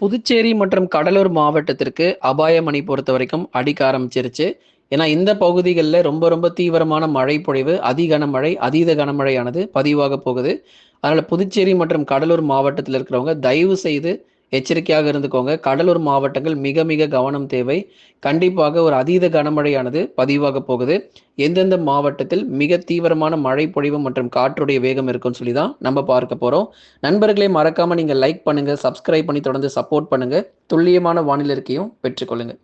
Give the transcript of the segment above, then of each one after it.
புதுச்சேரி மற்றும் கடலூர் மாவட்டத்திற்கு அபாயமணி பொறுத்த வரைக்கும் அடிக்க ஆரம்பிச்சிருச்சு. ஏன்னா இந்த பகுதிகளில் ரொம்ப ரொம்ப தீவிரமான மழை பொழிவு அதி கனமழை அதீத கனமழையானது பதிவாக போகுது. அதனால் புதுச்சேரி மற்றும் கடலூர் மாவட்டத்தில் இருக்கிறவங்க தயவு செய்து எச்சரிக்கையாக இருந்துக்கோங்க. கடலூர் மாவட்டங்கள் மிக மிக கவனம் தேவை. கண்டிப்பாக ஒரு அதீத கனமழையானது பதிவாக போகுது. எந்தெந்த மாவட்டத்தில் மிக தீவிரமான மழை பொழிவு மற்றும் காற்றுடைய வேகம் இருக்குன்னு சொல்லி தான் நம்ம பார்க்க போகிறோம் நண்பர்களே மறக்காமல் நீங்கள் லைக் பண்ணுங்கள் சப்ஸ்கிரைப் பண்ணி தொடர்ந்து சப்போர்ட் பண்ணுங்கள் துல்லியமான வானிலை இருக்கையும் பெற்றுக்கொள்ளுங்கள்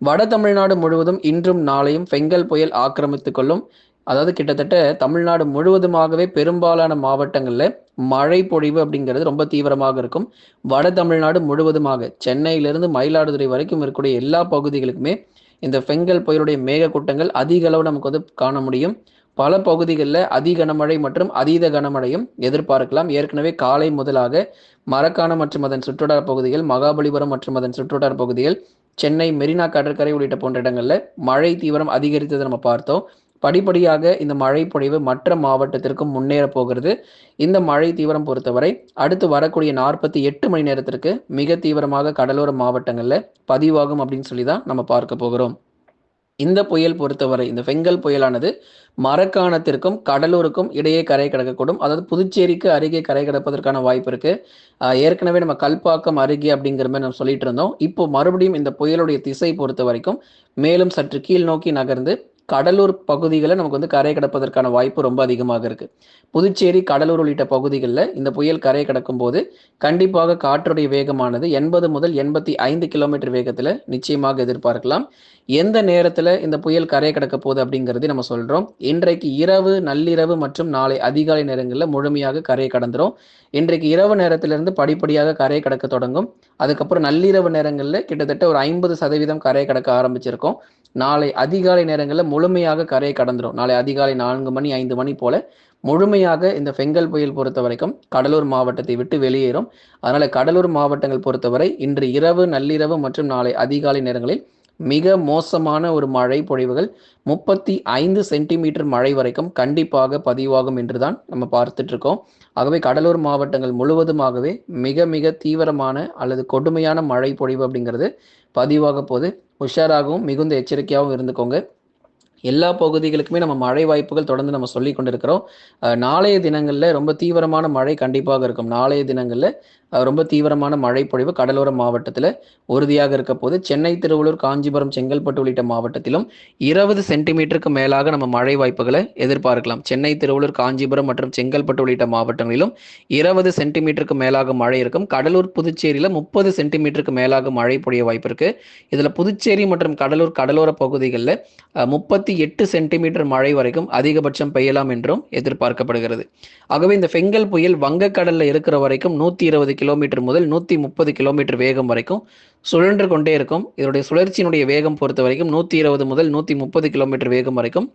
வட தமிழ்நாடு முழுவதும் இன்றும் நாளையும் பெங்கல் புயல் ஆக்கிரமித்துக் கொள்ளும். அதாவது கிட்டத்தட்ட தமிழ்நாடு முழுவதுமாகவே பெரும்பாலான மாவட்டங்களில் மழை பொழிவு அப்படிங்கிறது ரொம்ப தீவிரமாக இருக்கும். வட தமிழ்நாடு முழுவதுமாக சென்னையிலிருந்து மயிலாடுதுறை வரைக்கும் இருக்கக்கூடிய எல்லா பகுதிகளுக்குமே இந்த பெங்கல் புயலுடைய மேகக்கூட்டங்கள் அதிக அளவு நமக்கு வந்து காண முடியும். பல பகுதிகளில் அதி கனமழை மற்றும் அதீத கனமழையும் எதிர்பார்க்கலாம். ஏற்கனவே காலை முதலாக மரக்காணம் மற்றும் அதன் சுற்றுவட்டார பகுதிகள் மகாபலிபுரம் மற்றும் அதன் சுற்றுவட்டார பகுதிகள் சென்னை மெரினா கடற்கரை உள்ளிட்ட போன்ற இடங்களில் மழை தீவிரம் அதிகரித்ததை நம்ம பார்த்தோம். படிப்படியாக இந்த மழை பொழிவு மற்ற மாவட்டத்திற்கும் முன்னேற போகிறது. இந்த மழை தீவிரம் பொறுத்தவரை அடுத்து வரக்கூடிய நாற்பத்தி எட்டு மணி நேரத்திற்கு மிக தீவிரமாக கடலோர மாவட்டங்களில் பதிவாகும் அப்படின்னு சொல்லி தான் நம்ம பார்க்க போகிறோம். இந்த புயல் பொறுத்தவரை இந்த பெங்கல் புயலானது மரக்காணத்திற்கும் கடலூருக்கும் இடையே கரை கடக்கக்கூடும். அதாவது புதுச்சேரிக்கு அருகே கரை கடப்பதற்கான வாய்ப்பு இருக்கு. ஏற்கனவே நம்ம கல்பாக்கம் அருகே அப்படிங்கிற மாதிரி நம்ம சொல்லிட்டு இருந்தோம். இப்போ மறுபடியும் இந்த புயலுடைய திசை பொறுத்த வரைக்கும் மேலும் சற்று கீழ் நோக்கி நகர்ந்து கடலூர் பகுதிகளில் நமக்கு வந்து கரை கடப்பதற்கான வாய்ப்பு ரொம்ப அதிகமாக இருக்கு. புதுச்சேரி கடலூர் உள்ளிட்ட பகுதிகளில் இந்த புயல் கரை கடக்கும் போது கண்டிப்பாக காற்றுடைய வேகமானது எண்பது முதல் எண்பத்தி ஐந்து கிலோமீட்டர் வேகத்தில் நிச்சயமாக எதிர்பார்க்கலாம். எந்த நேரத்தில் இந்த புயல் கரை கடக்க போகுது அப்படிங்கிறது நம்ம சொல்றோம். இன்றைக்கு இரவு நள்ளிரவு மற்றும் நாளை அதிகாலை நேரங்களில் முழுமையாக கரையை கடந்துரும். இன்றைக்கு இரவு நேரத்திலிருந்து படிப்படியாக கரையை கடக்க தொடங்கும். அதுக்கப்புறம் நள்ளிரவு நேரங்களில் கிட்டத்தட்ட ஒரு ஐம்பது சதவீதம் கரையை கடக்க ஆரம்பிச்சிருக்கோம். நாளை அதிகாலை நேரங்களில் முழுமையாக கரையை கடந்துடும் நாளை அதிகாலை நான்கு மணி ஐந்து மணி போல முழுமையாக இந்த பெங்கல் புயல் பொறுத்த வரைக்கும் கடலூர் மாவட்டத்தை விட்டு வெளியேறும். அதனால கடலூர் மாவட்டங்கள் பொறுத்தவரை இன்று இரவு நள்ளிரவு மற்றும் நாளை அதிகாலை நேரங்களில் மிக மோசமான ஒரு மழை பொழிவுகள் முப்பத்தி ஐந்து சென்டிமீட்டர் மழை வரைக்கும் கண்டிப்பாக பதிவாகும் என்றுதான் நம்ம பார்த்துட்டு இருக்கோம். ஆகவே கடலூர் மாவட்டங்கள் முழுவதுமாகவே மிக மிக தீவிரமான அல்லது கொடுமையான மழை பொழிவு அப்படிங்கிறது பதிவாக போது உஷாராகவும் மிகுந்த எச்சரிக்கையாகவும் இருந்துக்கோங்க. எல்லா பகுதிகளுக்குமே நம்ம மழை வாய்ப்புகள் தொடர்ந்து நம்ம சொல்லி கொண்டிருக்கிறோம். நாளைய தினங்களில் ரொம்ப தீவிரமான மழை கண்டிப்பாக இருக்கும். நாளைய தினங்களில் ரொம்ப தீவிரமான மழை பொழிவு கடலோர மாவட்டத்தில் உறுதியாக இருக்க போது சென்னை திருவள்ளூர் காஞ்சிபுரம் செங்கல்பட்டு உள்ளிட்ட மாவட்டத்திலும் இருபது சென்டிமீட்டருக்கு மேலாக நம்ம மழை வாய்ப்புகளை எதிர்பார்க்கலாம். சென்னை திருவள்ளூர் காஞ்சிபுரம் மற்றும் செங்கல்பட்டு உள்ளிட்ட மாவட்டங்களிலும் இருபது சென்டிமீட்டருக்கு மேலாக மழை இருக்கும். கடலூர் புதுச்சேரியில் முப்பது சென்டிமீட்டருக்கு மேலாக மழை பொழிய வாய்ப்பு இருக்கு. இதில் புதுச்சேரி மற்றும் கடலூர் கடலோர பகுதிகளில் முப்பத்தி எட்டு சென்டிமீட்டர் மழை வரைக்கும் அதிகபட்சம் பெய்யலாம் என்றும் எதிர்பார்க்கப்படுகிறது. ஆகவே இந்த பெங்கல் புயல் வங்கக்கடலில் இருக்கிற வரைக்கும் நூற்றி இருபது கிலோமீட்டர் முதல் நூற்றி முப்பது கிலோமீட்டர் வேகம் வரைக்கும் சுழன்று கொண்டே இருக்கும். இதனுடைய சுழற்சியினுடைய வேகம் பொறுத்த வரைக்கும் நூற்றி இருபது முதல் நூற்றி முப்பது கிலோமீட்டர் வேகம் வரைக்கும்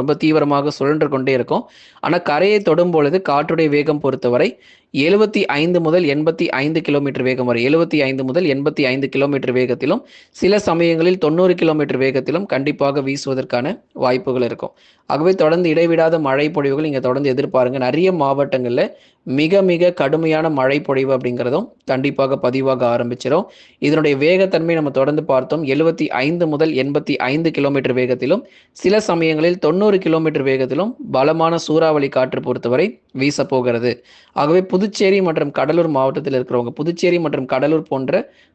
ரொம்ப தீவிரமாக சுழன்று கொண்டே இருக்கும். ஆனால் கரையை தொடும் பொழுது காற்றுடைய வேகம் பொறுத்தவரை எழுபத்தி ஐந்து முதல் எண்பத்தி ஐந்து கிலோமீட்டர் வேகம் வரை எழுபத்தி ஐந்து முதல் எண்பத்தி ஐந்து கிலோமீட்டர் வேகத்திலும் சில சமயங்களில் தொண்ணூறு கிலோமீட்டர் வேகத்திலும் கண்டிப்பாக வீசுவதற்கான வாய்ப்புகள் இருக்கும். ஆகவே தொடர்ந்து இடைவிடாத மழை பொழிவுகள் இங்கே தொடர்ந்து எதிர்பாருங்க. நிறைய மாவட்டங்களில் மிக மிக கடுமையான மழை பொழிவு அப்படிங்கிறதும் கண்டிப்பாக பதிவாக ஆரம்பிச்சிடும் இதனுடைய வேகத்தன்மை நம்ம தொடர்ந்து பார்த்தோம். எழுபத்தி ஐந்து முதல் எண்பத்தி ஐந்து கிலோமீட்டர் வேகத்திலும் சில சமயங்களில் தொண்ணூறு கிலோமீட்டர் வேகத்திலும் பலமான சூறாவளி காற்று பொறுத்தவரை வீச போகிறது. ஆகவே புதுச்சேரி மற்றும் கடலூர் மாவட்டத்தில் இருக்கிறவங்க புதுச்சேரி மற்றும் கடலூர் போன்ற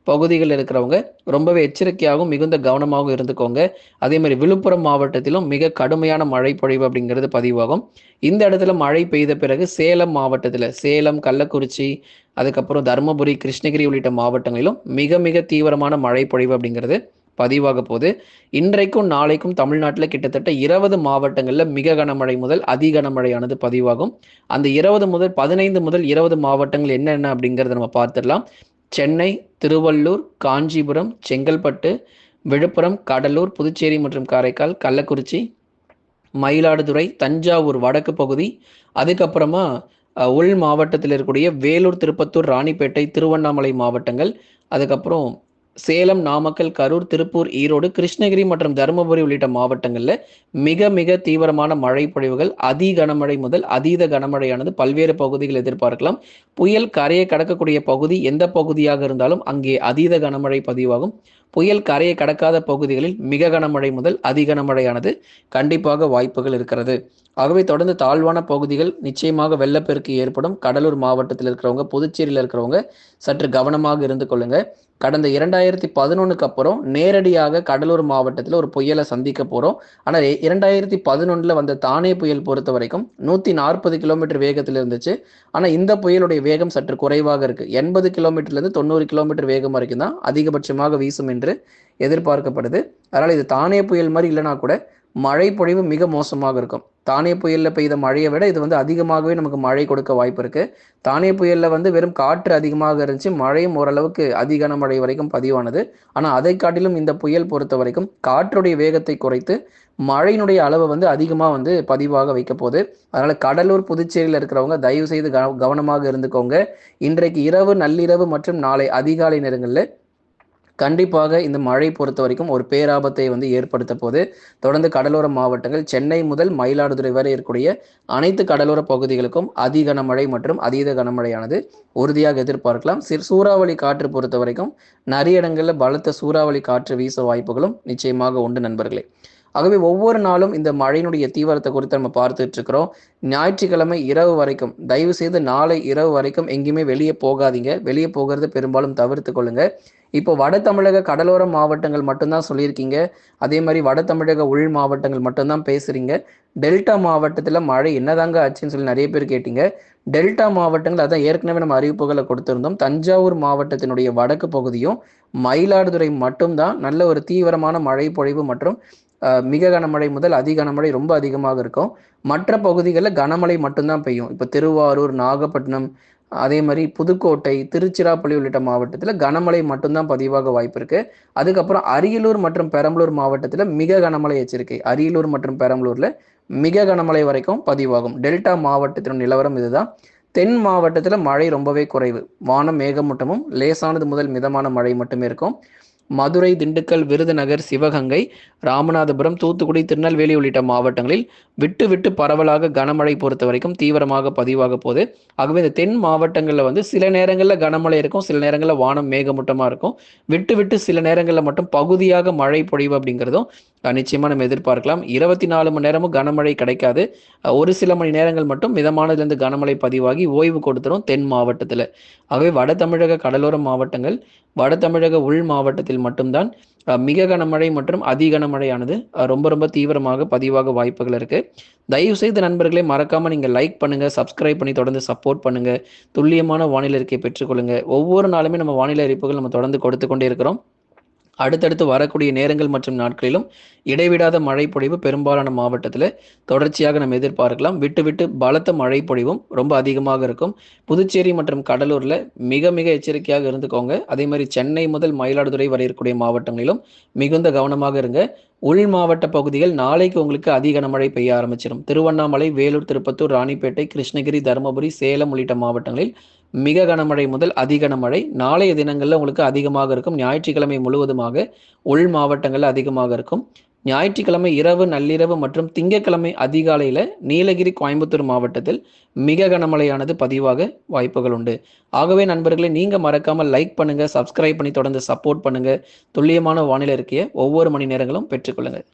பகுதிகளில் இருக்கிறவங்க ரொம்பவே எச்சரிக்கையாகவும் மிகுந்த கவனமாகவும் இருந்துக்கோங்க. அதே மாதிரி விழுப்புரம் மாவட்டத்திலும் மிக கடுமையான மழை பொழிவு அப்படிங்கிறது பதிவாகும். இந்த இடத்துல மழை பெய்த பிறகு சேலம் மாவட்டத்தில் சேலம் கள்ளக்குறிச்சி அதுக்கப்புறம் தருமபுரி கிருஷ்ணகிரி உள்ளிட்ட மாவட்டங்களிலும் மிக மிக தீவிரமான மழை பொழிவு அப்படிங்கிறது பதிவாக போகுது. இன்றைக்கும் நாளைக்கும் தமிழ்நாட்டில் கிட்டத்தட்ட இருபது மாவட்டங்களில் மிக கனமழை முதல் அதி கனமழையானது பதிவாகும். அந்த இருபது முதல் பதினைந்து முதல் இருபது மாவட்டங்கள் என்னென்ன அப்படிங்கிறத நம்ம பார்த்துடலாம். சென்னை திருவள்ளூர் காஞ்சிபுரம் செங்கல்பட்டு விழுப்புரம் கடலூர் புதுச்சேரி மற்றும் காரைக்கால் கள்ளக்குறிச்சி மயிலாடுதுறை தஞ்சாவூர் வடக்கு பகுதி அதுக்கப்புறமா உள் மாவட்டத்தில் இருக்கக்கூடிய வேலூர் திருப்பத்தூர் ராணிப்பேட்டை திருவண்ணாமலை மாவட்டங்கள் அதுக்கப்புறம் சேலம் நாமக்கல் கரூர் திருப்பூர் ஈரோடு கிருஷ்ணகிரி மற்றும் தருமபுரி உள்ளிட்ட மாவட்டங்களில் மிக மிக தீவிரமான மழை பொழிவுகள் அதி கனமழை முதல் அதீத கனமழையானது பல்வேறு பகுதிகள் எதிர்பார்க்கலாம். புயல் கரையை கடக்கக்கூடிய பகுதி எந்த பகுதியாக இருந்தாலும் அங்கே அதீத கனமழை பதிவாகும். புயல் கரையை கடக்காத பகுதிகளில் மிக கனமழை முதல் அதி கனமழையானது கண்டிப்பாக வாய்ப்புகள் இருக்கிறது. ஆகவே தொடர்ந்து தாழ்வான பகுதிகள் நிச்சயமாக வெள்ளப்பெருக்கு ஏற்படும். கடலூர் மாவட்டத்தில் இருக்கிறவங்க புதுச்சேரியில் இருக்கிறவங்க சற்று கவனமாக இருந்து கொள்ளுங்க. கடந்த இரண்டாயிரத்தி பதினொன்னுக்கு அப்புறம் நேரடியாக கடலூர் மாவட்டத்தில் ஒரு புயலை சந்திக்க போகிறோம் ஆனால் இரண்டாயிரத்தி பதினொன்றில் வந்த தானே புயல் பொறுத்த வரைக்கும் நூற்றி நாற்பது கிலோமீட்டர் வேகத்தில் இருந்துச்சு. ஆனால் இந்த புயலுடைய வேகம் சற்று குறைவாக இருக்குது எண்பது கிலோமீட்டர்லேருந்து தொண்ணூறு கிலோமீட்டர் வேகம் வரைக்கும் தான் அதிகபட்சமாக வீசும் என்று எதிர்பார்க்கப்படுது. அதனால் இது தானே புயல் மாதிரி இல்லைனா கூட மழை பொழிவு மிக மோசமாக இருக்கும். தானே புயலில் பெய்த மழையை விட இது வந்து அதிகமாகவே நமக்கு மழை கொடுக்க வாய்ப்பு இருக்குது தானே புயலில் வந்து வெறும் காற்று அதிகமாக இருந்துச்சு மழையும் ஓரளவுக்கு அதிகான மழை வரைக்கும் பதிவானது. ஆனால் அதை காட்டிலும் இந்த புயல் பொறுத்த வரைக்கும் காற்றுடைய வேகத்தை குறைத்து மழையினுடைய அளவை வந்து அதிகமாக வந்து பதிவாக வைக்க போகுது. அதனால் கடலூர் புதுச்சேரியில் இருக்கிறவங்க தயவு செய்து கவனமாக இருந்துக்கோங்க. இன்றைக்கு இரவு நள்ளிரவு மற்றும் நாளை அதிகாலை நேரங்களில் கண்டிப்பாக இந்த மழை பொறுத்த வரைக்கும் ஒரு பேராபத்தை வந்து ஏற்படுத்த போது தொடர்ந்து கடலோர மாவட்டங்கள் சென்னை முதல் மயிலாடுதுறை வரை இருக்கக்கூடிய அனைத்து கடலோர பகுதிகளுக்கும் அதி கனமழை மற்றும் அதீத கனமழையானது உறுதியாக எதிர்பார்க்கலாம். சிறு சூறாவளி காற்று பொறுத்த வரைக்கும் நிறைய இடங்களில் பலத்த சூறாவளி காற்று வீச வாய்ப்புகளும் நிச்சயமாக உண்டு நண்பர்களே. ஆகவே ஒவ்வொரு நாளும் இந்த மழையினுடைய தீவிரத்தை குறித்து நம்ம பார்த்துட்டு இருக்கிறோம். ஞாயிற்றுக்கிழமை இரவு வரைக்கும் தயவு செய்து நாளை இரவு வரைக்கும் எங்கேயுமே வெளியே போகாதீங்க. வெளியே போகிறது பெரும்பாலும் தவிர்த்து கொள்ளுங்க. இப்போ வட தமிழக கடலோர மாவட்டங்கள் மட்டும்தான் சொல்லியிருக்கீங்க. அதே மாதிரி வட தமிழக உள் மாவட்டங்கள் மட்டும்தான் பேசுறீங்க. டெல்டா மாவட்டத்தில் மழை என்னதாங்க ஆச்சுன்னு சொல்லி நிறைய பேர் கேட்டீங்க. டெல்டா மாவட்டங்கள் அதான் ஏற்கனவே நம்ம அறிவிப்புகளை கொடுத்திருந்தோம். தஞ்சாவூர் மாவட்டத்தினுடைய வடக்கு பகுதியும் மயிலாடுதுறை மட்டும்தான். நல்ல ஒரு தீவிரமான மழை பொழிவு மற்றும் மிக கனமழை முதல் அதி கனமழை ரொம்ப அதிகமாக இருக்கும். மற்ற பகுதிகளில் கனமழை மட்டும்தான் பெய்யும். இப்போ திருவாரூர் நாகப்பட்டினம் அதே மாதிரி புதுக்கோட்டை திருச்சிராப்பள்ளி உள்ளிட்ட மாவட்டத்தில் கனமழை மட்டும்தான் பதிவாக வாய்ப்பு இருக்கு. அதுக்கப்புறம் அரியலூர் மற்றும் பெரம்பலூர் மாவட்டத்தில் மிக கனமழை எச்சரிக்கை. அரியலூர் மற்றும் பெரம்பலூர்ல மிக கனமழை வரைக்கும் பதிவாகும். டெல்டா மாவட்டத்தின் நிலவரம் இதுதான். தென் மாவட்டத்தில் மழை ரொம்பவே குறைவு. வானம் மேகமூட்டமும் லேசானது முதல் மிதமான மழை மட்டுமே இருக்கும். மதுரை திண்டுக்கல் விருதுநகர் சிவகங்கை ராமநாதபுரம் தூத்துக்குடி திருநெல்வேலி உள்ளிட்ட மாவட்டங்களில் விட்டு விட்டு பரவலாக கனமழை பொறுத்த வரைக்கும் தீவிரமாக பதிவாக போகுது. ஆகவே இந்த தென் மாவட்டங்களில் வந்து சில நேரங்களில் கனமழை இருக்கும் சில நேரங்களில் வானம் மேகமூட்டமாக இருக்கும். விட்டு விட்டு சில நேரங்களில் மட்டும் பகுதியாக மழை பொழிவு அப்படிங்கிறதும் நிச்சயமாக நம்ம எதிர்பார்க்கலாம். இருபத்தி நாலு மணி நேரமும் கனமழை கிடைக்காது. ஒரு சில மணி நேரங்கள் மட்டும் மிதமானதுலேருந்து கனமழை பதிவாகி ஓய்வு கொடுத்துரும் தென் மாவட்டத்தில். ஆகவே வட தமிழக கடலோர மாவட்டங்கள் வட தமிழக உள் மாவட்டத்தில் மட்டும்தான் மிக கனமழை மற்றும் அதி கனமழையானது ரொம்ப ரொம்ப தீவிரமாக பதிவாக வாய்ப்புகள் இருக்கு. தயவு செய்து நண்பர்களே மறக்காம நீங்க லைக் பண்ணுங்க சப்ஸ்கிரைப் பண்ணி தொடர்ந்து சப்போர்ட் பண்ணுங்க. துல்லியமான வானிலை அறிக்கையை பெற்றுக்கொள்ளுங்க. ஒவ்வொரு நாளுமே நம்ம வானிலை அறிப்புகள் நம்ம தொடர்ந்து கொடுத்து கொண்டே இருக்கிறோம். அடுத்தடுத்து வரக்கூடிய நேரங்கள் மற்றும் நாட்களிலும் இடைவிடாத மழை பொழிவு பெரும்பாலான மாவட்டத்தில் தொடர்ச்சியாக நம்ம எதிர்பார்க்கலாம். விட்டு விட்டு பலத்த மழை பொழிவும் ரொம்ப அதிகமாக இருக்கும். புதுச்சேரி மற்றும் கடலூரில் மிக மிக எச்சரிக்கையாக இருந்துக்கோங்க. அதே மாதிரி சென்னை முதல் மயிலாடுதுறை வரை இருக்கக்கூடிய மாவட்டங்களிலும் மிகுந்த கவனமாக இருங்க. உள் மாவட்ட பகுதிகள் நாளைக்கு உங்களுக்கு அதிக கனமழை பெய்ய ஆரம்பிச்சிடும். திருவண்ணாமலை வேலூர் திருப்பத்தூர் ராணிப்பேட்டை கிருஷ்ணகிரி தருமபுரி சேலம் உள்ளிட்ட மாவட்டங்களில் மிக கனமழை முதல் அதிக கனமழை. நாளைய தினங்களில் உங்களுக்கு அதிகமாக இருக்கும். ஞாயிற்றுக்கிழமை முழுவதுமாக உள் மாவட்டங்களில் அதிகமாக இருக்கும். ஞாயிற்றுக்கிழமை இரவு நள்ளிரவு மற்றும் திங்கட்கிழமை அதிகாலையில் நீலகிரி கோயம்புத்தூர் மாவட்டத்தில் மிக கனமழையானது பதிவாக வாய்ப்புகள் உண்டு. ஆகவே நண்பர்களை நீங்கள் மறக்காமல் லைக் பண்ணுங்கள் சப்ஸ்கிரைப் பண்ணி தொடர்ந்து சப்போர்ட் பண்ணுங்கள் துல்லியமான வானிலை இருக்கைய ஒவ்வொரு மணி நேரங்களும் பெற்றுக்கொள்ளுங்கள்